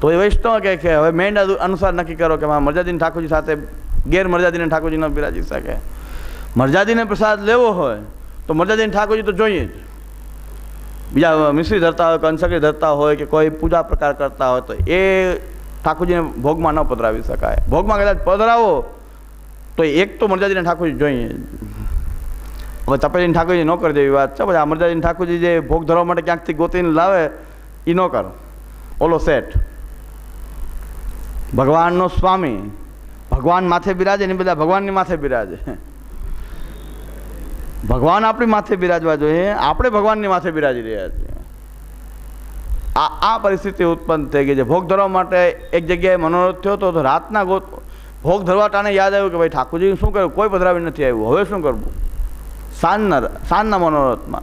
તો એ વૈષ્ણવ કહે કે હવે મેન્ડ અનુસાર નક્કી કરો કે મારા મરજાદીન ઠાકોરજી સાથે ગેરમરજાદીને ઠાકોરજી ન બિરાજી શકે મરજાદીને પ્રસાદ લેવો હોય તો મરજાદીન ઠાકોરજી તો જોઈએ જ. બીજા મિશ્રી ધરતા હોય, કંસકરી ધરતા હોય કે કોઈ પૂજા પ્રકાર કરતા હોય તો એ ઠાકોરજીને ભોગમાં ન પધરાવી શકાય. ભોગમાં કદાચ પધરાવો તો એક તો મરજાદીને ઠાકોરજી જોઈએ હવે તપેલીને ઠાકોરજી ન કરી દેવી વાત છે. પછી આ મરજાદીને ઠાકોરજી જે ભોગ ધરવા માટે ક્યાંકથી ગોતીને લાવે એ ન કરો. ઓલો સેટ ભગવાનનો સ્વામી. ભગવાન માથે બિરાજે ને બધા ભગવાનની માથે બિરાજે. ભગવાન આપણી માથે બિરાજવા જોઈએ, આપણે ભગવાનની માથે બિરાજી રહ્યા છીએ. આ આ પરિસ્થિતિ ઉત્પન્ન થઈ ગઈ છે. ભોગ ધરવા માટે એક જગ્યાએ મનોરથ થયો તો રાતના ભોગ ધરવા ટાણે યાદ આવ્યું કે ભાઈ ઠાકોરજી શું કર્યું? કોઈ પધરાવી નથી આવ્યું. હવે શું કરવું? સાંજના સાંજના મનોરથમાં.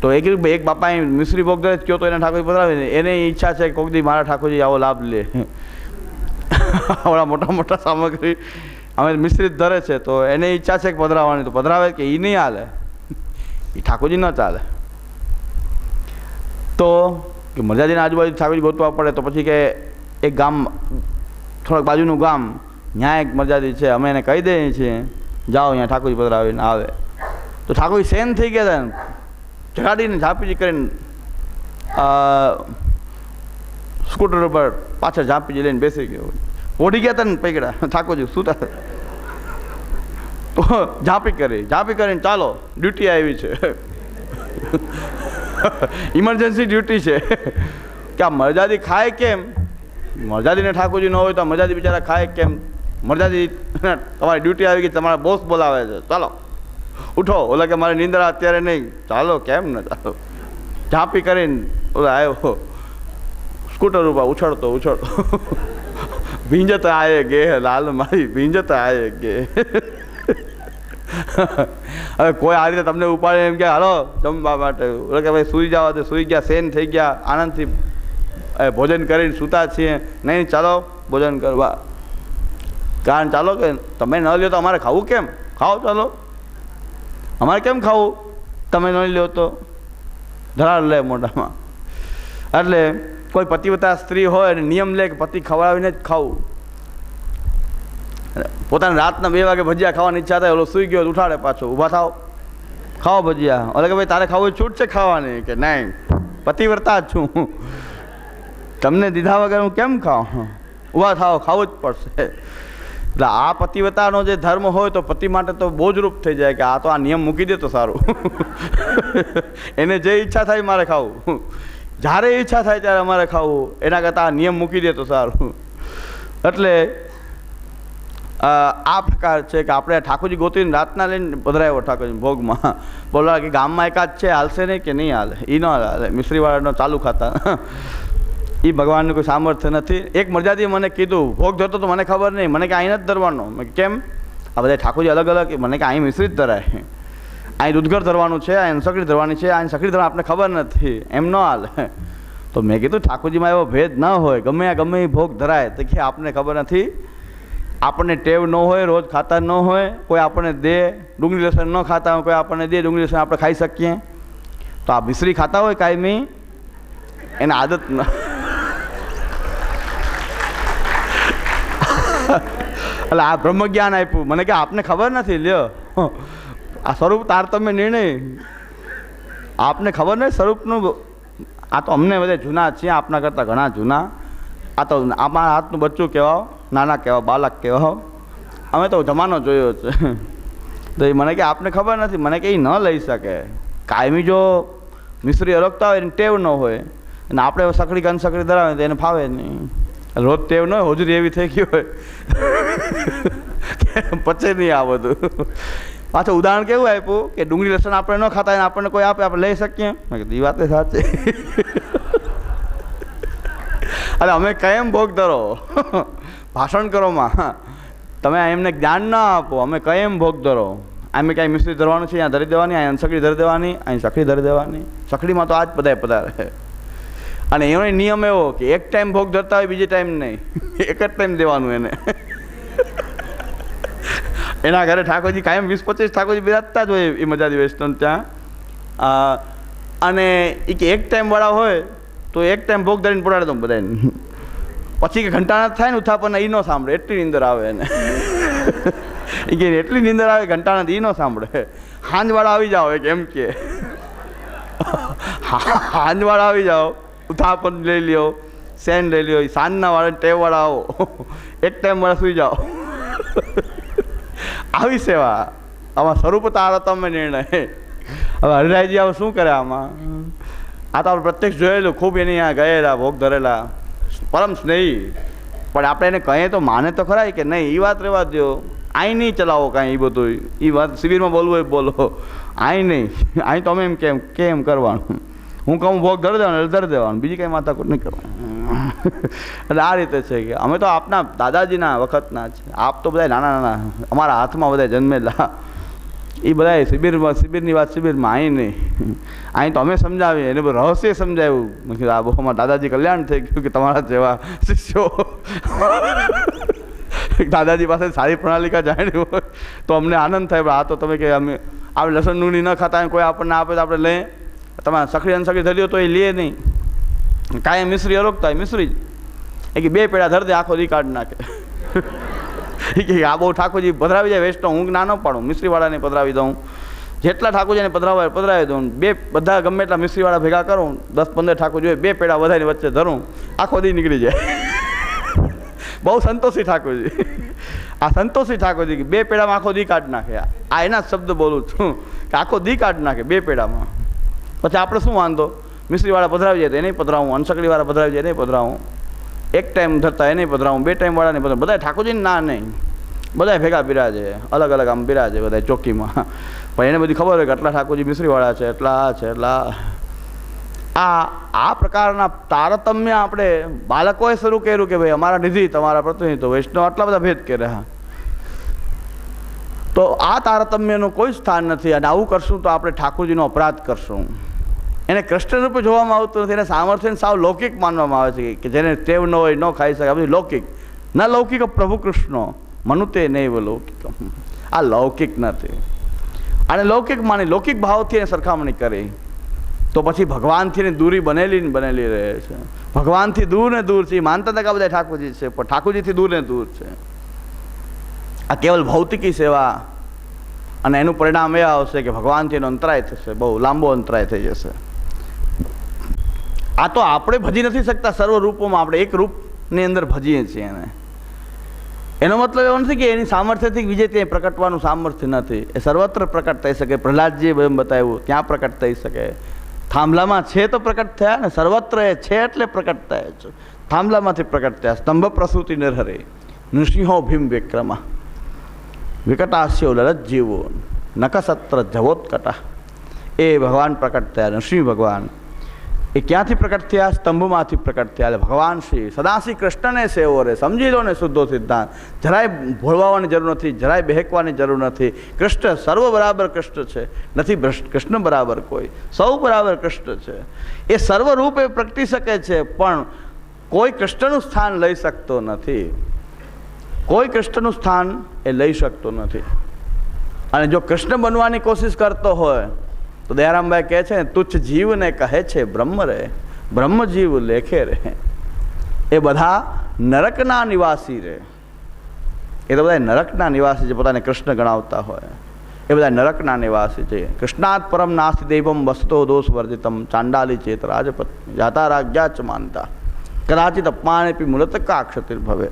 તો એક એક બાપાએ મિશ્રી ભોગ ધરે કયો તો એને ઠાકોરજી પધરાવી એને ઈચ્છા છે કે કોઈક દી મારા ઠાકોરજી આવો લાભ લે. આવડા મોટા મોટા સામગ્રી અમે મિશ્રિત ધરે છે, તો એને ઈચ્છા છે કે પધરાવવાની. તો પધરાવે કે એ નહીં હાલે? એ ઠાકોરજી ન ચાલે. તો કે મર્યાદીને આજુબાજુ ઠાકોરજી ગોતવા પડે તો પછી કે એક ગામ, થોડાક બાજુનું ગામ ત્યાં એક મર્યાદી છે, અમે એને કહી દઈએ છીએ, જાઓ અહીંયા ઠાકોરજી પધરાવીને આવે. તો ઠાકોરજી સેન થઈ ગયા હતા જગાડીને ઝાંપીજી કરીને સ્કૂટર ઉપર પાછળ ઝાંપીજી લઈને બેસી ગયો. ઓઢી ગયા હતા ને પૈકડા ઠાકોરજી સુતા. તો? ઝાંપી કરી, ઝાંપી કરીને ચાલો ડ્યુટી આવી છે. ઇમરજન્સી ડ્યુટી છે. કે આ મરજાદી ખાય કેમ? મરજાદીને ઠાકોરજી ન હોય તો મરજાદી બિચારા ખાય કેમ? મરજાદી તમારી ડ્યુટી આવી ગઈ, તમારા બોસ બોલાવે છે. ચાલો, ઉઠો. ઓલા કે મારી નિંદ્રા અત્યારે નહીં. ચાલો, કેમ ને ચાલો? ઝાંપી કરીને ઓલા આવ્યો. સ્કૂટર ઉપર ઉછળતો ઉછળતો. ભીંજત આયે ગે લાલ મારી ભીંજત આયે ગે. હવે કોઈ આ રીતે તમને ઉપાડે એમ કે, હાલો, જમવા માટે. એટલે કે, ભાઈ, સૂઈ જાઓ. તો સૂઈ ગયા, સેન થઈ ગયા, આનંદથી ભોજન કરીને સૂતા છીએ. નહીં, ચાલો, ભોજન કરવા. કારણ ચાલો કે, તમે ન લ્યો તો અમારે ખાવું કેમ? ખાઓ, ચાલો. અમારે કેમ ખાવું? તમે ન લ્યો તો. ધરાડ લે મોઢામાં. એટલે કોઈ પતિવતા સ્ત્રી હોય અને નિયમ લે કે પતિ ખવડાવીને જ ખાવું. પોતાને રાતના બે વાગે ભજીયા ખાવાની ઈચ્છા થાય, ઓલો સૂઈ ગયો ઉઠાડે પાછો. ઊભા થાવ. ખાઓ ભજીયા. ઓલે કે ભાઈ, તારે ખાવું છૂટ છે ખાવાની? કે નહીં. પતિવ્રતા જ છું. તમને દીધા વગર હું કેમ ખાઉં? ઊભા થાવ ખાવું જ પડશે. એટલે આ પતિવ્રતાનો જે ધર્મ હોય તો પતિ માટે તો બોજરૂપ થઈ જાય કે આ તો આ નિયમ મૂકી દે તો સારું. એને જે ઈચ્છા થાય મારે ખાવું. જ્યારે ઈચ્છા થાય ત્યારે અમારે ખાવું. એના કરતાં આ નિયમ મૂકી દે તો સારું. એટલે આ પ્રકાર છે કે આપણે ઠાકોરજી ગોતીને રાતના લઈને પધરાયો ઠાકોરજી ભોગમાં. બોલવા કે ગામમાં એકાદ છે, હાલશે નહીં કે નહીં હાલે? એ ન હાલે. મિશ્રીવાળાનો ચાલુ ખાતા. એ ભગવાનનું કોઈ સામર્થ્ય નથી. એક મર્યાદી મને કીધું, ભોગ ધરતો તો મને ખબર નહીં. મને કે અહીં જ ધરવાનો કેમ? આ બધા ઠાકોરજી અલગ અલગ મને કે અહીં મિશ્રિત ધરાય. અહીં દૂધઘર ધરવાનું છે અહીં સકડી ધરવાની છે અહીં સકડી ધરવા આપણે ખબર નથી. એમ ન હાલ. તો મેં કીધું, ઠાકોરજીમાં એવો ભેદ ન હોય, ગમે આ ગમે એ ભોગ ધરાય, તો કે આપણને ખબર નથી. આપણને ટેવ ન હોય, રોજ ખાતા ન હોય, કોઈ આપણને દે, ડુંગળી લસણ ન ખાતા હોય, કોઈ આપણને દે, ડુંગળી લસણ આપણે ખાઈ શકીએ. તો આ મિશ્રી ખાતા હોય કાયમી, એને આદત ન એટલે આ બ્રહ્મ જ્ઞાન આપ્યું. મને કે આપને ખબર નથી, લ્યો. આ સ્વરૂપ તારતમ્ય નિર્ણય. આપને ખબર નહીં સ્વરૂપનું આ તો અમને બધા જૂના છીએ, આપના કરતાં ઘણા જૂના. આ તો અમારા હાથનું બચ્ચું કહેવાઓ, નાના કહેવાઓ બાલક કહેવાઓ. અમે તો જમાનો જોયો છે. તો એ મને કે આપને ખબર નથી, મને કે એ ન લઈ શકે. કાયમી જો મિસ્ત્રી અરગતા હોય એને ટેવ ન હોય, અને આપણે સકડી કન સકડી ધરાવે તો એને ફાવે નહીં. રોજ ટેવ ન હોય, હોજરી એવી થઈ ગઈ હોય. પછી નહીં આ બધું. પાછું ઉદાહરણ કેવું આપ્યું? કે ડુંગળી લસણ આપણે ન ખાતા આપણને કોઈ આપે, આપણે લઈ શકીએ? મેં કીધું એ વાત સાચી. અરે અમે કેમ ભોગ ધરો. ભાષણ કરો માં. તમે એમને જ્ઞાન ના આપો, અમે કેમ ભોગ ધરો. અમે ક્યાંય મિશ્રી ધરવાનું છે, અહીંયા ધરી દેવાની અહીં સખડી ધરી દેવાની અહીં સકડી ધરી દેવાની. સકડીમાં તો આ જ બધાય પધારે. અને એનો નિયમ એવો કે એક ટાઈમ ભોગ ધરતા હોય, બીજી ટાઈમ નહીં. એક જ ટાઈમ દેવાનું એને. એના ઘરે ઠાકોરજી કાયમ વીસ પચીસ ઠાકોરજી બિરાજતા જ હોય એ મજાદી વેસ્ટર્ન ત્યાં. અને એ કે એક ટાઈમવાળા હોય તો એક ટાઈમ ભોગ ધરીને પડાડે તો બધાને પછી કે ઘંટાણા થાય ને ઉથાપન એ ન સાંભળે, એટલી નીંદર આવે એને. એ કે એટલી નીંદર આવે ઘંટાણા એ ન સાંભળે. હાંજવાળા આવી જાઓ, એક એમ કે. હાંજવાળા આવી જાઓ ઉથાપન લઈ લ્યો, સેન લઈ લ્યો સાંજના વાળા ટેવવાળા આવો. એક ટાઈમ વાળા સુઈ જાઓ. આવી સેવા આમાં સ્વરૂપ તારતમ્ય નિર્ણય. હવે હરિરાયજી હવે શું કરે આમાં? આ તો આપણે પ્રત્યક્ષ જોયેલું, ખૂબ એની અહીંયા ગયેલા, ભોગ ધરેલા, પરમ સ્નેહી. પણ આપણે એને કહીએ તો માને તો ખરા કે નહીં એ વાત રહેવા દો અહીં નહીં ચલાવો કાંઈ એ બધું એ વાત શિબિરમાં બોલવું હોય બોલો. અહીં નહીં. અહીં તો અમે એમ કેમ કેમ કરવાનું? હું કહું ભોગ ધરી દેવાનું ધરી દેવાનું. બીજી કંઈ માથાકૂટ નહીં કરવાનું. એટલે આ રીતે છે કે અમે તો આપના દાદાજીના વખતના છે આપ તો બધા નાના નાના. અમારા હાથમાં બધા જન્મેલા. એ બધા શિબિરમાં, શિબિરની વાત શિબિરમાં અહીં નહીં. અહીં તો અમે સમજાવીએ. એને રહસ્ય સમજાવ્યું મેં કીધું, આ બહુ અમારા દાદાજી કલ્યાણ થઈ ગયું કે તમારા જેવા શિષ્યો. દાદાજી પાસે સારી પ્રણાલિકા જાણી હોય તો અમને આનંદ થાય. આ તો તમે કે અમે આ લસણ ડુંગળી ન ખાતા કોઈ આપણને આપે તો આપણે લઈએ. તમારે સખડી અનસખડી ધરી તો એ લે નહીં. કાંઈ મિશ્રી અરોગતા હોય મિશ્રી જ. એ કે બે પેડા ધરતી આખો દી કાઢ નાખે. એ કે આ બહુ ઠાકોરજી પધરાવી જાય વેસ્ટો હું ના ન પાડું, મિશ્રીવાળાને પધરાવી દઉં. જેટલા ઠાકોરજીને પધરાવા પધરાવી દઉં. બે બધા ગમે એટલા મિશ્રીવાળા ભેગા કરું, દસ પંદર ઠાકોર જોઈએ બે પેડા વધારે વચ્ચે ધરું, આખો દી નીકળી જાય. બહુ સંતોષી ઠાકોરજી. આ સંતોષી ઠાકોરજી કે બે પેડામાં આખો દી કાઢ નાખે. આ એના શબ્દ બોલું છું. કે આખો દી કાઢ નાખે બે પેડામાં. પછી આપણે શું વાંધો? મિસ્ત્રીવાળા પધરાવી જાય તો એને પધરાવું અનસકડીવાળા પધરાવી જાય એને પધરાવું. એક ટાઈમ ધરતા એને પધરાવું, બે ટાઈમવાળાને પધરાવું. બધા ઠાકોરજીને ના નહીં. બધા ભેગા બિરાજે, અલગ અલગ આમ બિરાજે બધા ચોકીમાં. પણ એને બધી ખબર હોય કે આટલા ઠાકોરજી મિશ્રીવાળા છે એટલા છે એટલા આ. આ પ્રકારના તારતમ્ય આપણે બાળકોએ શરૂ કર્યું કે ભાઈ અમારા નિધિ, તમારા પ્રતિનિધિ વૈષ્ણવ આટલા બધા ભેદ કર્યા. તો આ તારતમ્યનું કોઈ સ્થાન નથી અને આવું કરશું તો આપણે ઠાકોરજીનો અપરાધ કરશું. એને કૃષ્ણ રૂપે જોવામાં આવતું નથી. એને સામર્થ્યને સાવ લૌકિક માનવામાં આવે છે કે જેને ટેવ ન હોય ન ખાઈ શકે. આ બધું લૌકિક. ન લૌકિક પ્રભુ કૃષ્ણ. મનુતે એવું લૌકિક આ લૌકિક નથી. અને લૌકિક માની લૌકિક ભાવથી એને સરખામણી કરી. તો પછી ભગવાનથી દૂરી બનેલી ને બનેલી રહે છે. ભગવાનથી દૂર ને દૂર છે. માનતા હતા બધા ઠાકોરજી છે, પણ ઠાકોરજીથી દૂર ને દૂર છે. આ કેવલ ભૌતિકી સેવા અને એનું પરિણામ એ આવશે કે ભગવાનથી એનો અંતરાય થશે. બહુ લાંબો અંતરાય થઈ જશે. આ તો આપણે ભજી નથી શકતા, સર્વ રૂપોમાં આપણે એક રૂપની અંદર ભજીએ છીએ એને. એનો મતલબ એવો નથી કે એની સામર્થ્યથી બીજે ત્યાં પ્રકટવાનું સામર્થ્ય નથી એ સર્વત્ર પ્રકટ થઈ શકે. પ્રહલાદજી એમ બતાવ્યું ત્યાં પ્રકટ થઈ શકે? થાંભલામાં છે તો પ્રકટ થયા ને સર્વત્ર એ છે એટલે પ્રકટ થયા છે. થાંભલામાંથી પ્રકટ થયા. સ્તંભ પ્રસૂતિ નિર્હરે. નૃસિંહો ભીમ વિક્રમા. વિકટાસ્યો લલત જીવો. નકસત્ર જવોત્કટા. એ ભગવાન પ્રકટ થયા. નૃસિંહ ભગવાન એ ક્યાંથી પ્રકટ થયા? સ્તંભમાંથી પ્રકટ થયા. ભગવાન શ્રી સદાશ્રી કૃષ્ણને સેવો રે સમજી લો ને શુદ્ધો સિદ્ધાંત. જરાય ભોળવાની જરૂર નથી, જરાય બહેકવાની જરૂર નથી. કૃષ્ણ સર્વ બરાબર કૃષ્ણ છે. નથી કૃષ્ણ બરાબર કોઈ. સૌ બરાબર કૃષ્ણ છે. એ સર્વરૂપે પ્રગટી શકે છે, પણ કોઈ કૃષ્ણનું સ્થાન લઈ શકતો નથી. કોઈ કૃષ્ણનું સ્થાન એ લઈ શકતો નથી. અને જો કૃષ્ણ બનવાની કોશિશ કરતો હોય તો દયારામભાઈ કહે છે, તુચ્છ જીવને કહે છે બ્રહ્મ રે, બ્રહ્મજીવ લેખે રે. એ બધા નરકના નિવાસી રે. એ તો બધા નરકના નિવાસી છે પોતાને કૃષ્ણ ગણાવતા હોય. એ બધા નરકના નિવાસી છે. કૃષ્ણાત પરમ નાસ્તિ દૈવમ વસતો દોષ વર્જિતમ ચાંડાલી ચેત રાજપત, જાતા રાજ્યા ચ માનતા. કદાચિત અપમાનેપી મૂળતકા ક્ષતિર ભવે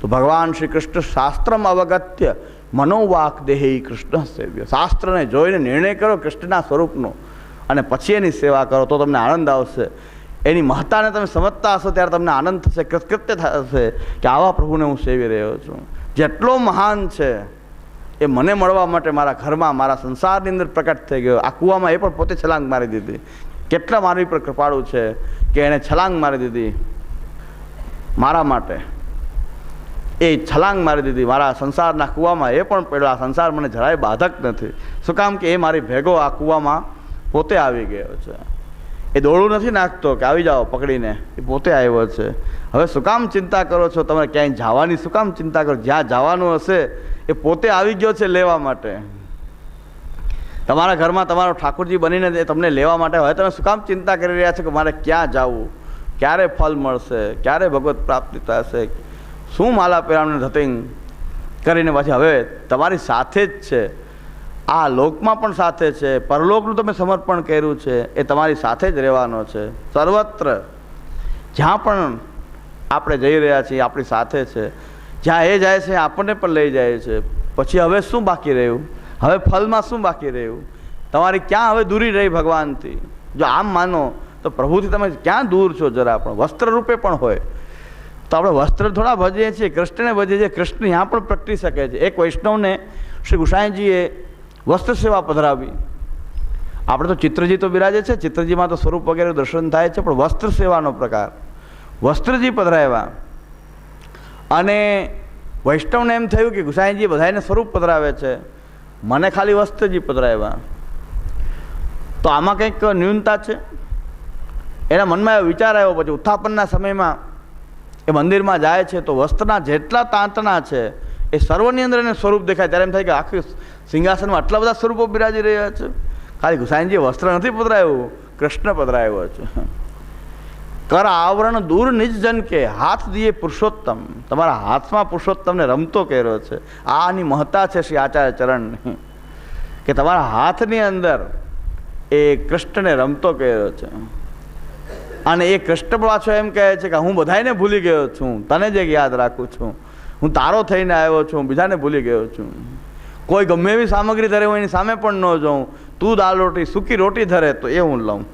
તો ભગવાન શ્રી કૃષ્ણ શાસ્ત્રમ અવગત્ય મનોવાક દેહી કૃષ્ણ સેવ્ય. શાસ્ત્રને જોઈને નિર્ણય કરો કૃષ્ણના સ્વરૂપનો. અને પછી એની સેવા કરો તો તમને આનંદ આવશે. એની મહત્તાને તમે સમજતા હશો ત્યારે તમને આનંદ થશે, કૃતકૃત્ય થશે કે આવા પ્રભુને હું સેવી રહ્યો છું. જેટલો મહાન છે, એ મને મળવા માટે મારા ઘરમાં, મારા સંસારની અંદર પ્રકટ થઈ ગયો. આ કૂવામાં એ પણ પોતે છલાંગ મારી દીધી. કેટલા મારી પર કૃપાળું છે કે એણે છલાંગ મારી દીધી. મારા માટે. એ છલાંગ મારી દીધી, મારા સંસારના કૂવામાં એ પણ પડ્યો, આ સંસાર મને જરાય બાધક નથી. શું કામ કે એ મારી ભેગો આ કૂવામાં પોતે આવી ગયો છે. એ દોડું નથી નાખતો કે આવી જાઓ પકડીને, એ પોતે આવ્યો છે. હવે શું કામ ચિંતા કરો છો? તમે ક્યાંય જવાની શું કામ ચિંતા કરો? જ્યાં જવાનું હશે, એ પોતે આવી ગયો છે લેવા માટે. તમારા ઘરમાં તમારો ઠાકોરજી બનીને એ તમને લેવા માટે હવે તમે શું કામ ચિંતા કરી રહ્યા છો કે મારે ક્યાં જવું? ક્યારે ફલ મળશે? ક્યારે ભગવત પ્રાપ્તિ થશે? શું માલા પહેરાવને ધતિંગ કરીને પછી હવે તમારી સાથે જ છે. આ લોકમાં પણ સાથે છે. પરલોકનું તમે સમર્પણ કર્યું છે. એ તમારી સાથે જ રહેવાનો છે. સર્વત્ર જ્યાં પણ આપણે જઈ રહ્યા છીએ, આપણી સાથે છે. જ્યાં એ જાય છે, આપણને પણ લઈ જાય છે. પછી હવે શું બાકી રહ્યું? હવે ફલમાં શું બાકી રહ્યું? તમારી ક્યાં હવે દૂરી રહી ભગવાનથી? જો આમ માનો તો પ્રભુથી તમે ક્યાં દૂર છો જરા પણ? વસ્ત્ર રૂપે પણ હોય. તો આપણે વસ્ત્ર થોડા ભજીએ છીએ, કૃષ્ણને ભજીએ છીએ. કૃષ્ણ ત્યાં પણ પ્રગટી શકે છે. એક વૈષ્ણવને શ્રી ગુસાઈજીએ વસ્ત્ર સેવા પધરાવી. આપણે તો ચિત્રજી તો બિરાજે છે. ચિત્રજીમાં તો સ્વરૂપ વગેરે દર્શન થાય છે, પણ વસ્ત્ર સેવાનો પ્રકાર. વસ્ત્રજી પધરાવ્યા. અને વૈષ્ણવને એમ થયું કે ગુસાઈજી બધાને સ્વરૂપ પધરાવે છે. મને ખાલી વસ્ત્રજી પધરાવ્યા. તો આમાં કંઈક ન્યૂનતા છે? એના મનમાં એવો વિચાર આવ્યો, પછી ઉત્થાપનના સમયમાં એ મંદિરમાં જાય છે તો વસ્ત્રના જેટલા તાંતણા છે, એ સર્વની અંદર એને સ્વરૂપ દેખાય. ત્યારે એમ થાય કે આખી સિંહાસનમાં આટલા બધા સ્વરૂપો બિરાજી રહ્યા છે. ખાલી ગુસાઈનજી વસ્ત્ર નથી પધરાયું, કૃષ્ણ પધરાયો છે. કર આવરણ દૂર નિજ જન કે, હાથ દીએ પુરુષોત્તમ. તમારા હાથમાં પુરુષોત્તમને રમતો કર્યો છે. આની મહત્તા છે શ્રી આચાર્ય ચરણની. કે તમારા હાથની અંદર એ કૃષ્ણને રમતો કર્યો છે. અને એ કૃષ્ણ પાછો એમ કહે છે કે હું બધાને ભૂલી ગયો છું. તને જ યાદ રાખું છું. હું તારો થઈને આવ્યો છું બીજાને ભૂલી ગયો છું. કોઈ ગમે એવી સામગ્રી ધરે, હું એની સામે પણ ન જાઉં. તું દાળ રોટી, સૂકી રોટી ધરે, તો એ હું લઉં.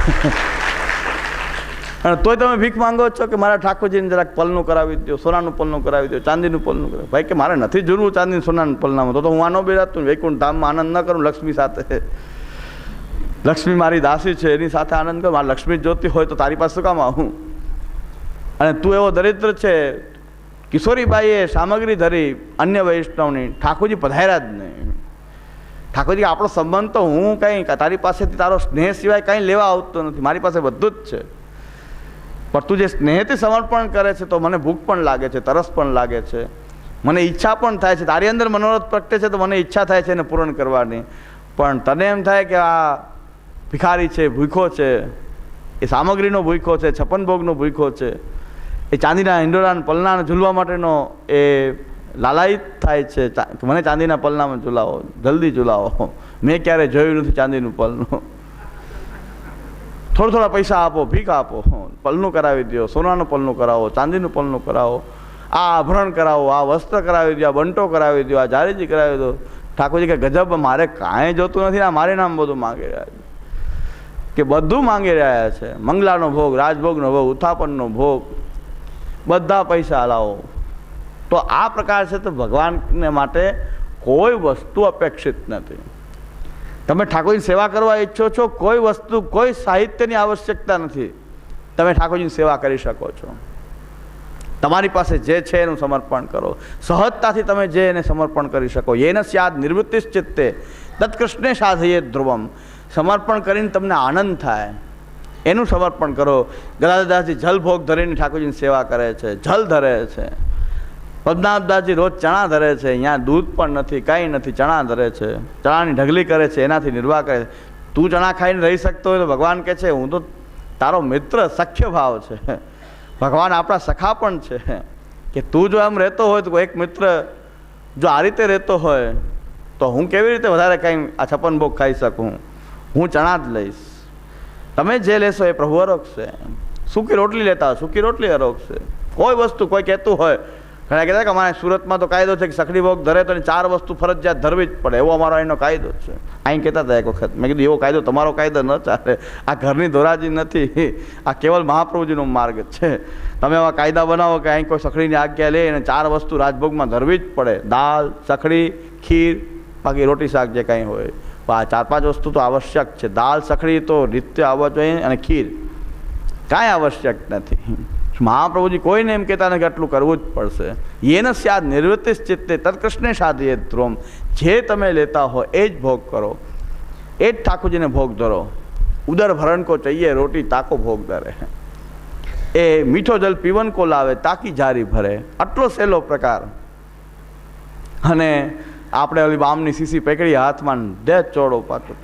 અને તોય તમે ભીખ માંગો છો કે મારા ઠાકોરજીને જરાક પલનું કરાવી દો સોનાનું પલનું કરાવી દો ચાંદીનું પલનું કરાવી ભાઈ કે મારે નથી જરૂર ચાંદીનું, સોનાનું પલનામાં. તો તો હું આનો બેરાતું વૈકુંઠ ધામમાં આનંદ ન કરું, લક્ષ્મી સાથે. લક્ષ્મી મારી દાસી છે, એની સાથે આનંદ કર. મારે લક્ષ્મી જોતી હોય તો તારી પાસે શું કામ આવું? અને તું એવો દરિદ્ર છે, કિશોરીબાઈએ સામગ્રી ધરી અન્ય વૈષ્ણવની, ઠાકોરજી પધાર્યા જ નહીં. ઠાકોરજી, આપણો સંબંધ તો હું કંઈ તારી પાસેથી તારો સ્નેહ સિવાય કંઈ લેવા આવતો નથી. મારી પાસે બધું જ છે. પણ તું જે સ્નેહથી સમર્પણ કરે છે, તો મને ભૂખ પણ લાગે છે, તરસ પણ લાગે છે. મને ઈચ્છા પણ થાય છે. તારી અંદર મનોરથ પ્રગટે છે, તો મને ઈચ્છા થાય છે એને પૂર્ણ કરવાની. પણ તને એમ થાય કે આ ભિખારી છે, ભૂખો છે, એ સામગ્રીનો ભૂખો છે, છપ્પન ભોગનો ભૂખો છે, એ ચાંદીના હિંડોળાને પલનાને ઝૂલવા માટેનો એ લાલાયિત થાય છે. મને ચાંદીના પલનામાં ઝૂલાવો, જલ્દી ઝૂલાવો. મેં ક્યારે જોયું નથી ચાંદીનું પલનું. થોડા થોડા પૈસા આપો, ભીખ આપો. પલનું કરાવી દો સોનાનું પલનું કરાવો, ચાંદીનું પલનું કરાવો. આ આભરણ કરાવો, આ વસ્ત્ર કરાવી દો આ બંટો કરાવી દો આ જારીજી કરાવી દો ઠાકોરજી કે, ગજબ, મારે કાંઈ જોતું નથી આ મારે નામ બધું માગી રહ્યા છે. કે બધું માંગી રહ્યા છે. મંગલાનો ભોગ, રાજભોગનો ભોગ ઉત્થાપનનો ભોગ, બધા પૈસા લાવો. તો આ પ્રકાર છે તો ભગવાનને માટે કોઈ વસ્તુ અપેક્ષિત નથી. તમે ઠાકોરજીની સેવા કરવા ઈચ્છો છો, કોઈ વસ્તુ, કોઈ સાહિત્યની આવશ્યકતા નથી. તમે ઠાકોરજીની સેવા કરી શકો છો. તમારી પાસે જે છે એનું સમર્પણ કરો. સહજતાથી તમે જે એને સમર્પણ કરી શકો. એન સ્યાદ નિવૃત્તિશ્ચિત્તે તત્કૃષ્ણે સાધયે ધ્રુવમ. સમર્પણ કરીને તમને આનંદ થાય. એનું સમર્પણ કરો. ગદાદાસજી જલભોગ ધરીને ઠાકોરજીની સેવા કરે છે. જલ ધરે છે. પદ્મનાભદાસજી રોજ ચણા ધરે છે. અહીંયા દૂધ પણ નથી, કાંઈ નથી. ચણા ધરે છે. ચણાની ઢગલી કરે છે, એનાથી નિર્વાહ કરે છે. તું ચણા ખાઈને રહી શકતો હોય તો ભગવાન કહે છે, હું તો તારો મિત્ર સખ્ય ભાવ છે. ભગવાન આપણા સખા પણ છે. કે તું જો એમ રહેતો હોય તો એક મિત્ર જો આ રીતે રહેતો હોય, તો હું કેવી રીતે વધારે કંઈ આ છપ્પન ભોગ ખાઈ શકું? હું ચણા જ લઈશ. તમે જે લેશો એ પ્રભુ અરોગશે સૂકી રોટલી લેતા સૂકી રોટલી અરોગશે કોઈ વસ્તુ કોઈ કહેતું હોય, ઘણા કહેતા કે અમારે સુરતમાં તો કાયદો છે કે સખડી ભોગ ધરે તો એની ચાર વસ્તુ ફરજિયાત ધરવી જ પડે. એવો અમારો અહીંનો કાયદો છે. અહીં કહેતા હતા એક વખત. મેં કીધું, એવો કાયદો તમારો કાયદો ન ચાલે. આ ઘરની ધોરાજી નથી. આ કેવલ મહાપ્રભુજીનો માર્ગ છે. તમે એવા કાયદા બનાવો કે અહીં કોઈ સખડીની આજ્ઞા લે અને ચાર વસ્તુ રાજભોગમાં ધરવી જ પડે. દાળ, સખડી, ખીર, બાકી રોટી શાક જે કાંઈ હોય. ચાર પાંચ વસ્તુ તો આવશ્યક છે. દાળ સખડી તો નિત્ય આવવા જોઈએ અને ખીર. કાંઈ આવશ્યક નથી. મહાપ્રભુજી કોઈને એમ કહેતા નથી આટલું કરવું જ પડશે. યેન સ્યાદ નિવૃત્તિ ચિત્તે તત્કૃષ્ણે સાધીએ ધ્રોમ જે તમે લેતા હો એ જ ભોગ કરો. એ જ ઠાકોરજીને ભોગ ધરો. ઉદર ભરણ કો ચઈએ, રોટી તાકો ભોગ ધરે. એ મીઠો જલ પીવન કો લાવે, તાકી જારી ભરે. આટલો સહેલો પ્રકાર. અને આપણે ઓલી બામની સીસી પકડી, હાથમાં દે ચોડો પાછો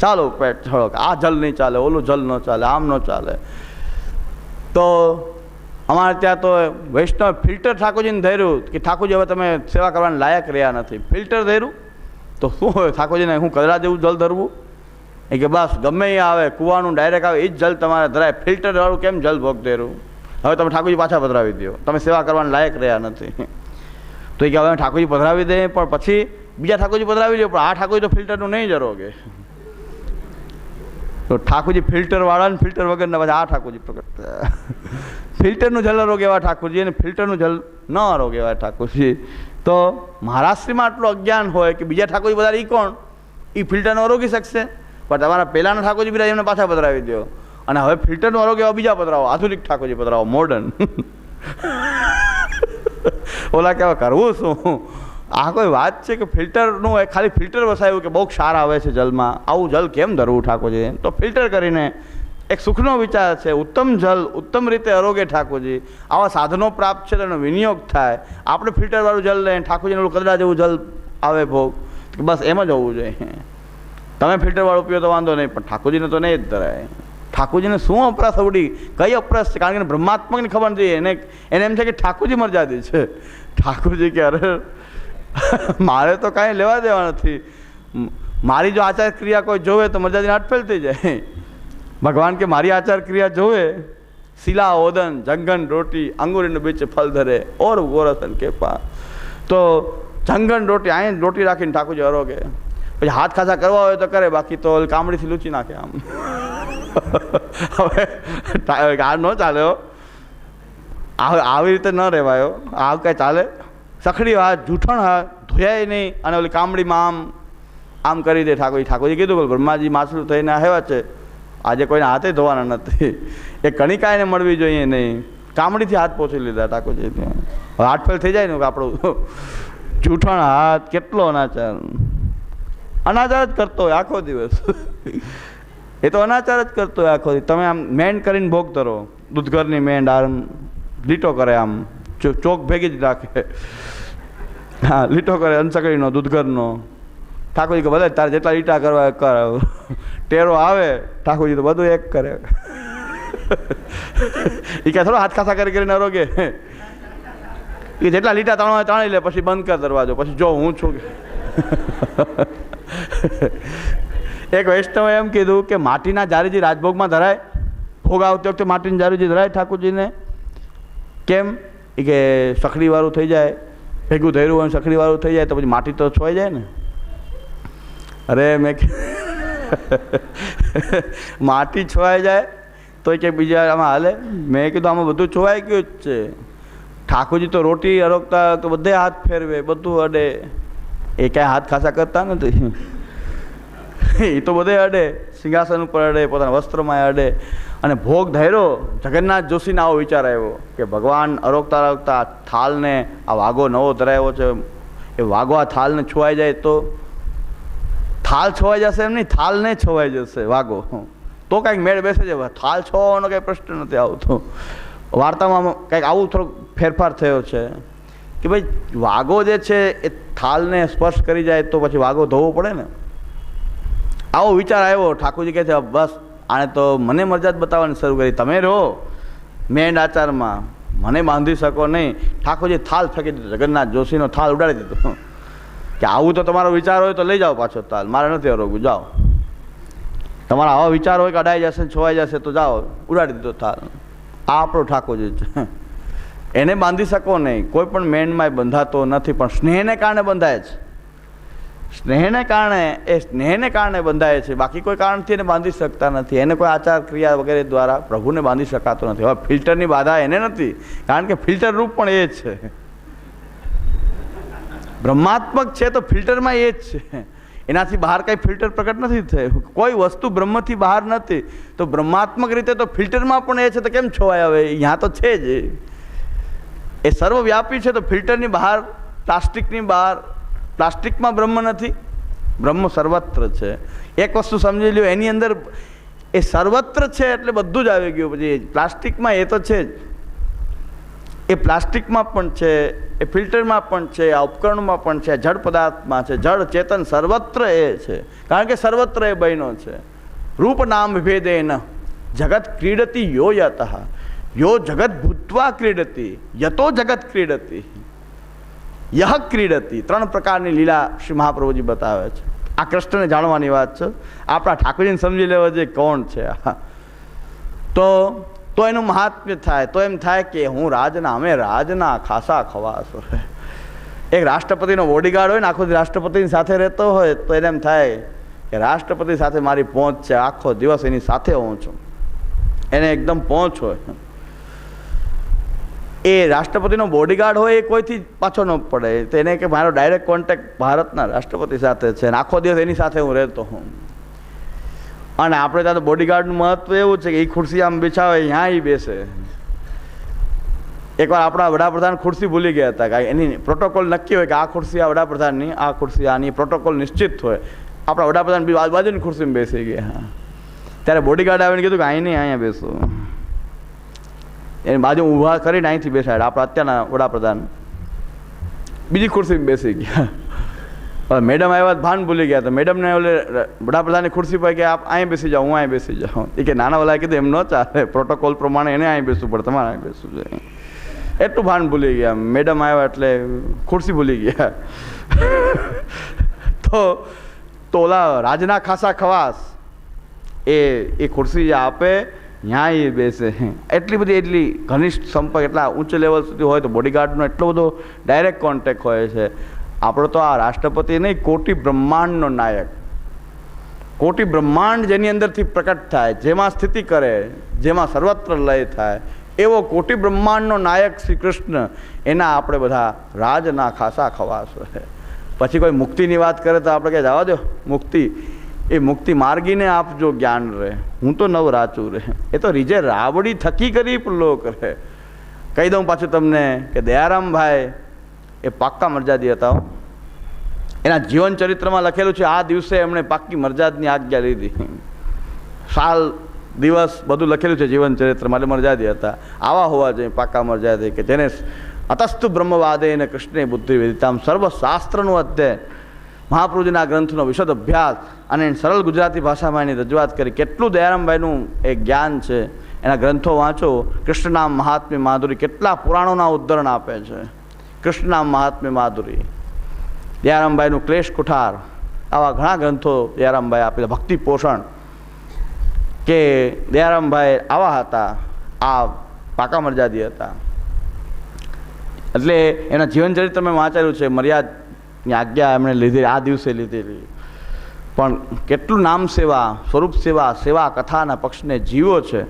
ચાલો પેટ થોડોક આ જલ નહીં ચાલે, ઓલું જલ ન ચાલે, આમ ન ચાલે. તો અમારે ત્યાં તો વૈષ્ણવ ફિલ્ટર ઠાકોરજીને ધર્યું કે ઠાકોરજી હવે તમે સેવા કરવાના લાયક રહ્યા નથી. ફિલ્ટર ધર્યું? તો શું હોય, ઠાકોરજીને હું કદરા જેવું જલ ધરવું? એ કે બસ, ગમે એ આવે, કૂવાનું ડાયરેક્ટ આવે એ જ જલ તમારે ધરાય. ફિલ્ટરવાળું કેમ જલ ભોગ ધર્યું? હવે તમે ઠાકોરજી પાછા પધરાવી દો તમે સેવા કરવાના લાયક રહ્યા નથી. તો એ કે હવે ઠાકોરજી પધરાવી દે, પણ પછી બીજા ઠાકોરજી પધરાવી દે પણ આ ઠાકોરજી તો ફિલ્ટરનું નહીં જરો કે તો ઠાકોરજી ફિલ્ટર વાળા ને ફિલ્ટર વગરના પછી આ ઠાકોરજી પ્રગટ ફિલ્ટરનું જલ રોગ એવા ઠાકોરજી અને ફિલ્ટરનું જલ ન રોગ એવા ઠાકોરજી. તો મહારાષ્ટ્રમાં આટલું અજ્ઞાન હોય કે બીજા ઠાકોરજી બધા એ કોણ? એ ફિલ્ટરનો અરોગી શકશે. પણ તમારા પહેલાંના ઠાકોરજી બીજા એમને પાછા પધરાવી દો. અને હવે ફિલ્ટરનું અરોગ એવા બીજા પધરાવો. આધુનિક ઠાકોરજી પધરાવો મોડર્ન ઓલા કહેવા કરવું શું આ કોઈ વાત છે કે ફિલ્ટરનું ખાલી ફિલ્ટર વસાયું કે બહુ ક્ષાર આવે છે જલમાં? આવું જલ કેમ ધરવું ઠાકોરજી? તો ફિલ્ટર કરીને એક સુખનો વિચાર છે, ઉત્તમ જલ, ઉત્તમ રીતે અરોગે ઠાકોરજી. આવા સાધનો પ્રાપ્ત છે તેનો વિનિયોગ થાય. આપણે ફિલ્ટરવાળું જલ લઈએ, ઠાકોરજીનું કદડા જેવું જલ આવે ભોગ. બસ એમ જ હોવું જોઈએ. તમે ફિલ્ટરવાળું પીઓ તો વાંધો નહીં, પણ ઠાકોરજીને તો નહીં જ ધરાય. ઠાકોરજીને શું અપરાશ આવડી કઈ અપરાશ છે? કારણ કે બ્રહ્માત્મકની ખબર નથી. એને એને એમ છે કે ઠાકોરજી મર્યાદિત છે. ઠાકોરજી કે અરે મારે તો કાંઈ લેવા દેવા નથી. મારી જો આચાર ક્રિયા કોઈ જોવે તો મર્યાદીને અટફેલ થઈ જાય. ભગવાન કે મારી આચાર ક્રિયા જોવે? શિલા, ઓદન, જંગન, રોટી, અંગુરીનું બીચ ફલ ધરે. ઓર ગોરસન કેપા તો જંગન, રોટી અહીં રોટી રાખીને ઠાકોરજી અરોગે પછી હાથ ખાસા કરવા હોય તો કરે, બાકી તો કામડીથી લૂચી નાખે આમ. હવે આ ન ચાલે હો. આ- આવી રીતે ન રહેવાયો આ કાંઈ ચાલે? સખડી હાથ જૂઠણ હાથ ધોયાય નહીં અને ઓલી કામડીમાં આમ આમ કરી દે ઠાકોરજી. ઠાકોરજી કીધું બોલ, બ્રહ્માજી માછલું થઈને આવ્યા છે. આજે કોઈને હાથે ધોવાના નથી. એ કણિકાઈને મળવી જોઈએ નહીં. કામડીથી હાથ પોછી લીધા ઠાકોરજી હાથ ફેલ થઈ જાય ને આપણું જૂઠણ હાથ કેટલો અનાચાર. અનાચાર જ કરતો હોય આખો દિવસ. એ તો અનાચાર જ કરતો હોય આખો દિવસ. તમે આમ મેન્ડ કરીને ભોગ ધરો. દૂધઘરની મેન્ડ આમ લીટો કરે આમ. ચોક ભેગી જ રાખે. હા, લીટો કરે અનસકડીનો દૂધઘરનો. ઠાકોરજી કે બધા તારે જેટલા લીટા કરવા કર. ટેરો આવે, ઠાકોરજી તો બધું એક કરે. એ કહે, થોડો હાથ ખાસા કરી કરીને રોગે એ જેટલા લીટા તાણવા તાણી લે, પછી બંધ કર દરવાજો, પછી જો હું છું એક વૈષ્ણવે એમ કીધું કે માટીના જારીજી રાજભોગમાં ધરાય, ભોગ આવતી વખતે માટીની જારીજી ધરાય ઠાકોરજીને. કેમ? કે સખડીવાળું થઈ જાય, ભેગું ધર્યું હોય સખડીવાળું થઈ જાય તો પછી માટી તો છોઈ જાય ને. અરે મેં માટી છોવાઈ જાય તો કે બીજા આમાં હાલે? મેં કીધું આમાં બધું છોવાઈ ગયું જ છે. ઠાકોરજી તો રોટી અરોગતા તો બધે હાથ ફેરવે, બધું અડે. એ કાંઈ હાથ ખાસા કરતા નથી. એ તો બધે અડે. સિંહાસન ઉપર અડે, પોતાના વસ્ત્રમાં અડે. અને ભોગ ધૈર્યો, જગન્નાથ જોશીને આવો વિચાર આવ્યો કે ભગવાન અરોગતા અરોગતા થાલને, આ વાઘો નવો ધરાવ્યો છે, એ વાઘો આ થાલને છોવાઈ જાય તો? થાલ છોવાઈ જશે એમ નહીં, થાલને છોવાઈ જશે વાઘો. તો કાંઈક મેળ બેસે છે. થાલ છોવાનો કંઈ પ્રશ્ન નથી આવતો. વાર્તામાં કંઈક આવું થોડોક ફેરફાર થયો છે. કે ભાઈ વાઘો જે છે એ થાલને સ્પર્શ કરી જાય તો પછી વાઘો ધોવો પડે ને? આવો વિચાર આવ્યો. ઠાકોરજી કહે છે, બસ આણે તો મને મરજાદ બતાવવાની શરૂ કરી. તમે રહો મેંડ આચારમાં. મને બાંધી શકો નહીં. ઠાકોરજી થાલ ફેંકી દીધો. જગન્નાથ જોશીનો થાલ ઉડાડી દીધો. કે આવું તો તમારો વિચાર હોય તો લઈ જાઓ પાછો તાલ મારે નથી રોગું જાઓ. તમારા આવા વિચાર હોય કે અડાઈ જશે છોવાઈ જશે તો જાઓ. ઉડાડી દીધો થાલ. આ આપણો ઠાકોરજી છે. એને બાંધી શકો નહીં. કોઈ પણ મેનમાં બંધાતો નથી, પણ સ્નેહને કારણે બંધાય છે. સ્નેહને કારણે, એ સ્નેહને કારણે બંધાય છે. બાકી કોઈ કારણથી એને બાંધી શકતા નથી. એને કોઈ આચાર ક્રિયા વગેરે દ્વારા પ્રભુને બાંધી શકાતો નથી. હવે ફિલ્ટરની બાધા એને નથી, કારણ કે ફિલ્ટર રૂપ પણ એ જ છે. બ્રહ્માત્મક છે તો ફિલ્ટરમાં એ જ છે. એનાથી બહાર કંઈ ફિલ્ટર પ્રગટ નથી થયું. કોઈ વસ્તુ બ્રહ્મથી બહાર નથી. તો બ્રહ્માત્મક રીતે તો ફિલ્ટરમાં પણ એ છે તો કેમ છોવાય હવે? અહીંયા તો છે જ એ. સર્વવ્યાપી છે તો ફિલ્ટરની બહાર, પ્લાસ્ટિકની બહાર, પ્લાસ્ટિકમાં બ્રહ્મ નથી. બ્રહ્મ સર્વત્ર છે. એક વસ્તુ સમજી લ્યો, એની અંદર એ સર્વત્ર છે એટલે બધું જ આવી ગયું. પછી પ્લાસ્ટિકમાં એ તો છે જ. એ પ્લાસ્ટિકમાં પણ છે, એ ફિલ્ટરમાં પણ છે, આ ઉપકરણમાં પણ છે જળ પદાર્થમાં છે. જળ, ચેતન સર્વત્ર એ છે. કારણ કે સર્વત્ર એ બહેનો છે. રૂપ નામ ભેદે ન જગત ક્રીડતી યો યો જગત ભૂતવા ક્રીડતી યતો જગત ક્રીડતી યહ ક્રીડતી ત્રણ પ્રકારની લીલા શ્રી મહાપ્રભુજી બતાવે છે. આ કૃષ્ણને જાણવાની વાત છે. આપણા ઠાકોરજીને સમજી લેવા જે કોણ છે? તો તો એનું મહાત્મ્ય થાય. તો એમ થાય કે હું રાજના, અમે રાજના ખાસા ખવાસ હોય. એક રાષ્ટ્રપતિનો બોડીગાર્ડ હોય ને, આખો રાષ્ટ્રપતિની સાથે રહેતો હોય, તો એને એમ થાય કે રાષ્ટ્રપતિ સાથે મારી પહોંચ છે. આખો દિવસ એની સાથે હું છું. એને એકદમ પહોંચ હોય. એ રાષ્ટ્રપતિનો બોડીગાર્ડ હોય એ કોઈથી પાછો ન પડે. તો એને કે મારો ડાયરેક્ટ કોન્ટેક્ટ ભારતના રાષ્ટ્રપતિ સાથે છે અને આખો દિવસ એની સાથે હું રહેતો હું અને આપણે ત્યાં તો બોડીગાર્ડનું મહત્વ એવું છે કે એ ખુરશી આમ બિછાવે ત્યાં એ બેસે. એકવાર આપણા વડાપ્રધાન ખુરશી ભૂલી ગયા હતા કે એની પ્રોટોકોલ નક્કી હોય કે આ ખુરશી આ વડાપ્રધાનની, આ ખુરશી આની પ્રોટોકોલ નિશ્ચિત હોય. આપણા વડાપ્રધાન બી બાજુની ખુરશીમાં બેસી ગયા. ત્યારે બોડીગાર્ડ આવીને કીધું કે અહીં નહીં, અહીંયા બેસું. એની બાજુ ઊભા કરીને અહીંથી બેસાડ આપણા અત્યારના વડાપ્રધાન. બીજી ખુરશી બેસી ગયા. મેડમ આવ્યા ભાન ભૂલી ગયા. તો મેડમને ઓલે વડાપ્રધાનની ખુરશી પર કે આપ અહીં બેસી જાઓ, હું અહીં બેસી જાઉં. એ કે નાના ઓલાએ કીધું, એમ ન ચાલે. પ્રોટોકોલ પ્રમાણે એને અહીં બેસવું પડે, તમારે અહીં બેસવું જોઈએ એટલું ભાન ભૂલી ગયા. મેડમ આવ્યા એટલે ખુરશી ભૂલી ગયા. તો તો ઓલા રાજના ખાસા ખવાસ એ એ ખુરશી જે આપે. ત્યાં એ બેસે એટલી બધી એટલી ઘનિષ્ઠ સંપર્ક, એટલા ઉચ્ચ લેવલ સુધી હોય તો બોડીગાર્ડનો એટલો બધો ડાયરેક્ટ કોન્ટેક્ટ હોય છે. આપણો તો આ રાષ્ટ્રપતિ નહીં, કોટી બ્રહ્માંડનો નાયક. કોટી બ્રહ્માંડ જેની અંદરથી પ્રકટ થાય, જેમાં સ્થિતિ કરે, જેમાં સર્વત્ર લય થાય, એવો કોટી બ્રહ્માંડનો નાયક શ્રી કૃષ્ણ, એના આપણે બધા રાજના ખાસા હોય પછી કોઈ મુક્તિની વાત કરે તો આપણે કે જવા દો, મુક્તિ. એ મુક્તિ માર્ગીને આપજો જ્ઞાન રહે, હું તો નવ રાચું રહે. એ તો રીજે રાવડી થકી કરી લોક રહે. કહી દઉં પાછું તમને કે દયારામભાઈ એ પાક્કા મરજાદી હતા એના જીવન ચરિત્રમાં લખેલું છે, આ દિવસે એમણે પાક્કી મરજાદની આજ્ઞા લીધી. સાલ, દિવસ બધું લખેલું છે જીવન ચરિત્રમાં, એટલે મરજાદી હતા. આવા હોવા જોઈએ પાક્કા મરજાદી કે જેને અતસ્તુ બ્રહ્મવાદે અને કૃષ્ણે બુદ્ધિ આમ સર્વશાસ્ત્રનું અધ્યયન. મહાપ્રભુજીના ગ્રંથનો વિશદ અભ્યાસ અને સરળ ગુજરાતી ભાષામાં એની રજૂઆત કરી. કેટલું દયારામભાઈનું એ જ્ઞાન છે? એના ગ્રંથો વાંચો. કૃષ્ણનામ મહાત્મ્ય માધુરી. કેટલા પુરાણોના ઉદ્ધરણ આપે છે? કૃષ્ણનામ મહાત્મ્ય માધુરી. દયારામભાઈનું ક્લેશ કુઠાર. આવા ઘણા ગ્રંથો દયારામભાઈ આપેલા. ભક્તિ પોષણ કે દયારામભાઈ આવા હતા. આ પાકા મરજાદી હતા. એટલે એના જીવન ચરિત્ર મેં વાંચેલું છે. મર્યાદની આજ્ઞા એમણે લીધી આ દિવસે લીધેલી. પણ કેટલું નામ સેવા, સ્વરૂપ સેવા સેવા કથાના પક્ષને જીવો છે.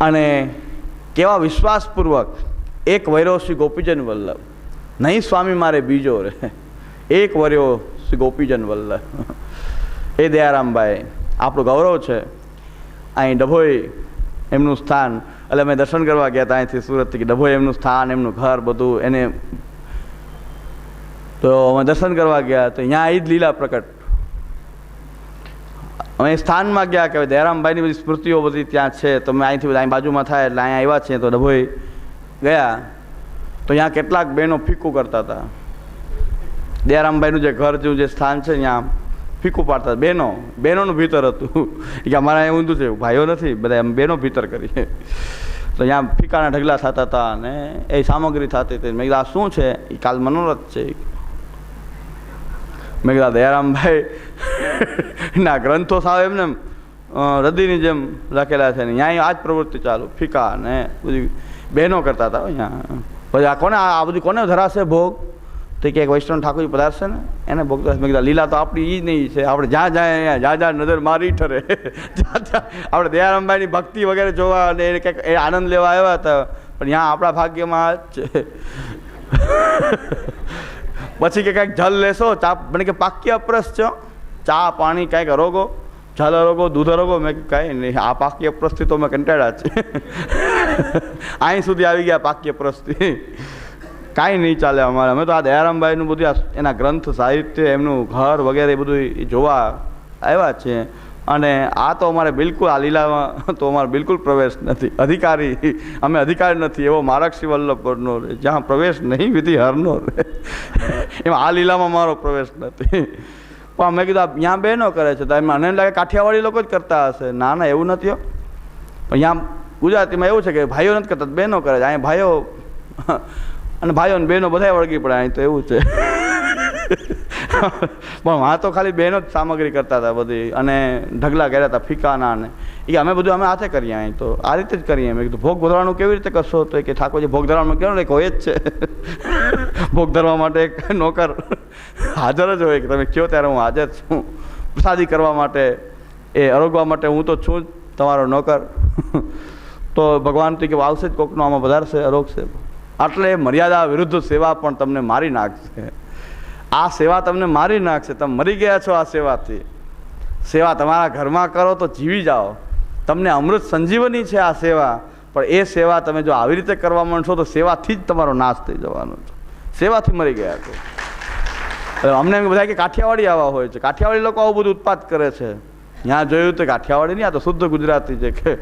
અને કેવા વિશ્વાસપૂર્વક એક વર્યો શ્રી ગોપીજન વલ્લભ. નહીં સ્વામી મારે બીજો રે. એક વર્યો શ્રી ગોપીજન વલ્લભ. એ દયારામભાઈ, આપણું ગૌરવ છે. અહીં ડભોઈ એમનું સ્થાન, એટલે અમે દર્શન કરવા ગયા હતા અહીંથી સુરતથી ડભોઈ એમનું સ્થાન, એમનું ઘર બધું, એને તો અમે દર્શન કરવા ગયા તો અહીંયા એ જ લીલા પ્રકટ અમે સ્થાનમાં ગયા કે દયારામભાઈની બધી સ્મૃતિઓ બધી ત્યાં છે, તો અમે અહીંથી બધા અહીં બાજુમાં થાય એટલે અહીંયા આવ્યા છીએ તો ડભોઈ ગયા. તો અહીંયા કેટલાક બહેનો ફીકું કરતા હતા. દયારામભાઈનું જે ઘર જેવું જે સ્થાન છે ત્યાં ફીકું પાડતા. બહેનો, બહેનોનું ભીતર હતું. કે અમારા અહીં ઊંધું છે, ભાઈઓ નથી, બધા એમ બહેનો ભીતર કરીએ તો ત્યાં ફીકાના ઢગલા થતા હતા અને એ સામગ્રી થતી હતી. મેં કીધું, આ શું છે? એ કાલ મનોરથ છે. મેં કીધા દયારામભાઈ ના ગ્રંથો સાવ એમને એમ, અ, જેમ લખેલા છે ને ત્યાં આ જ પ્રવૃત્તિ ચાલુ ફીકા ને બધી બહેનો કરતા હતા અહીંયા પછી આ કોને આ બધું કોને ધરાશે ભોગ? તો કે એક વૈષ્ણવ ઠાકોરજી પધારશે ને? એને ભોગ મેં કીધા લીલા તો આપણી એ જ નહીં છે. આપણે જ્યાં જાય અહીંયા જ્યાં જ્યાં નજર મારી ઠરે. જ્યાં જ્યાં આપણે દયારામભાઈની ભક્તિ વગેરે જોવા અને એને કંઈક એ આનંદ લેવા આવ્યા હતા. પણ ત્યાં આપણા ભાગ્યમાં જ છે. પછી કે કાંઈક જલ લેશો, ચા મને કે પાક્ય અપ્રસ છો. ચા, પાણી, કાંઈક અરોગો. જલ અરોગો, દૂધ અરોગો. મેં કાંઈ નહીં, આ પાક્ય અપ્રસથી તો મેં કંટાળ્યા છે અહીં સુધી આવી ગયા પાક્કી અપ્રસથી. કાંઈ નહીં ચાલે અમારે. અમે તો આ દયારામભાઈનું બધું એના ગ્રંથ, સાહિત્ય, એમનું ઘર વગેરે બધું જોવા આવ્યા છે અને આ તો અમારે બિલકુલ આ લીલામાં તો અમારે બિલકુલ પ્રવેશ નથી. અધિકારી, અમે અધિકારી નથી, એવો મારક શ્રી પરનો રહે, જ્યાં પ્રવેશ નહીં વિધિ હરનો રહે. એમાં આ લીલામાં મારો પ્રવેશ નથી. પણ મેં કીધું ત્યાં ત્યાં બહેનો કરે છે. તો એમાં મને લાગે કાઠિયાવાડી લોકો જ કરતા હશે. ના ના, એવું નથી પણ ત્યાં ગુજરાતીમાં એવું છે કે ભાઈઓ નથી કરતા બહેનો કરે છે. અહીંયા ભાઈઓ, અને ભાઈઓ અને બહેનો બધા વળગી પડે, અહીં તો એવું છે. પણ આ તો ખાલી બહેનો જ સામગ્રી કરતા હતા બધી અને ઢગલા કર્યા હતા ફીકાના ને એ અમે બધું અમે હાથે કરીએ અહીં તો આ રીતે જ કરીએ મેં કીધું, ભોગ ધરવાનું કેવી રીતે કરશો? તો કે, ઠાકોરજી, ભોગ ધરવાનું કેવું એક હોય જ છે. ભોગ ધરવા માટે એક નોકર હાજર જ હોય કે તમે કહો ત્યારે હું હાજર છું. પ્રસાદી કરવા માટે, એ અરોગવા માટે હું તો છું જ, તમારો નોકર. તો ભગવાન તો કે આવશે જ કોકનો આમાં વધારશે અરોગશે આટલે મર્યાદા વિરુદ્ધ સેવા પણ તમને મારી નાખશે. આ સેવા તમને મારી નાખશે. તમે મરી ગયા છો આ સેવાથી. સેવા તમારા ઘરમાં કરો તો જીવી જાઓ. તમને અમૃત સંજીવની છે આ સેવા. પણ એ સેવા તમે જો આવી રીતે કરવા માંડશો તો સેવાથી જ તમારો નાશ થઈ જવાનો છે. સેવાથી મરી ગયા છો. અમને એમ બધા કે કાઠિયાવાડી આવા હોય છે. કાઠિયાવાડી લોકો આવું બધું ઉત્પાદ કરે છે. ત્યાં જોયું તો કાઠિયાવાડી નહીં, આ તો શુદ્ધ ગુજરાતી છે કે.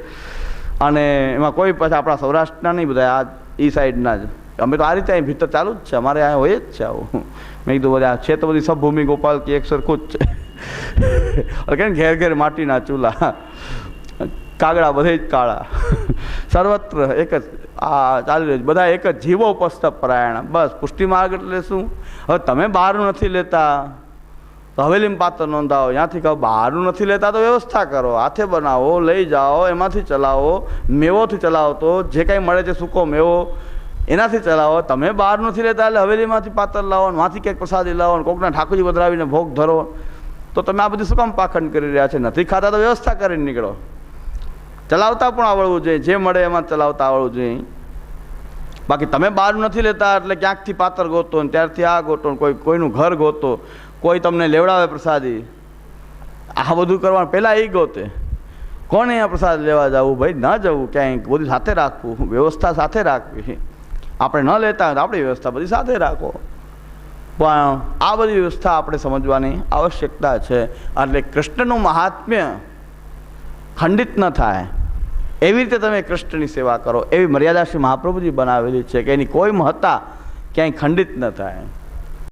અને એમાં કોઈ પછી આપણા સૌરાષ્ટ્રના નહીં, બધા આ એ સાઈડના જ. અમે તો આ રીતે અહીં ભીતર ચાલુ જ છે. અમારે અહીંયા હોય જ છે આવું. મેં કીધું, બધા છે તો બધી સબભૂમિ ગોપાલ કે એક સરખું જ છે. કે ઘેર ઘેર માટીના ચૂલા? કાગડા બધે જ કાળા. સર્વત્ર એક જ, આ ચાલી રહ્યું બધા એક જ જીવો પસ્ત પરાયણ. બસ પુષ્ટિ માર્ગ એટલે શું હવે તમે બહારનું નથી લેતા. હવેલીમાં પાત્ર નોંધાવો. ત્યાંથી કહો, બહારનું નથી લેતા તો વ્યવસ્થા કરો. હાથે બનાવો, લઈ જાઓ, એમાંથી ચલાવો, મેવોથી ચલાવો તો જે કાંઈ મળે છે સૂકો મેવો એનાથી ચલાવો. તમે બહાર નથી લેતા એટલે હવેલીમાંથી પાત્ર લાવો માંથી ક્યાંક પ્રસાદી લાવો કોકના ઠાકોરજી વધરાવીને ભોગ ધરો. તો તમે આ બધું શું કામ પાખંડ કરી રહ્યા છે? નથી ખાતા તો વ્યવસ્થા કરીને નીકળો. ચલાવતા પણ આવડવું જોઈએ. જે મળે એમાં ચલાવતા આવડવું જોઈએ. બાકી તમે બહાર નથી લેતા એટલે ક્યાંકથી પાત્ર ગોતો ને ત્યારથી આ ગોતો કોઈ, કોઈનું ઘર ગોતો, કોઈ તમને લેવડાવે પ્રસાદી. આ બધું કરવાનું પહેલાં એ ગોતે. કોને અહીંયા પ્રસાદ લેવા જવું? ભાઈ, ન જવું ક્યાંય. બધું સાથે રાખવું. વ્યવસ્થા સાથે રાખવી. આપણે ન લેતા હોય તો આપણી વ્યવસ્થા બધી સાથે રાખો. પણ આ બધી વ્યવસ્થા આપણે સમજવાની આવશ્યકતા છે. એટલે કૃષ્ણનું મહાત્મ્ય ખંડિત ન થાય. એવી રીતે તમે કૃષ્ણની સેવા કરો. એવી મર્યાદા શ્રી મહાપ્રભુજી બનાવેલી છે કે એની કોઈ મહત્તા ક્યાંય ખંડિત ન થાય.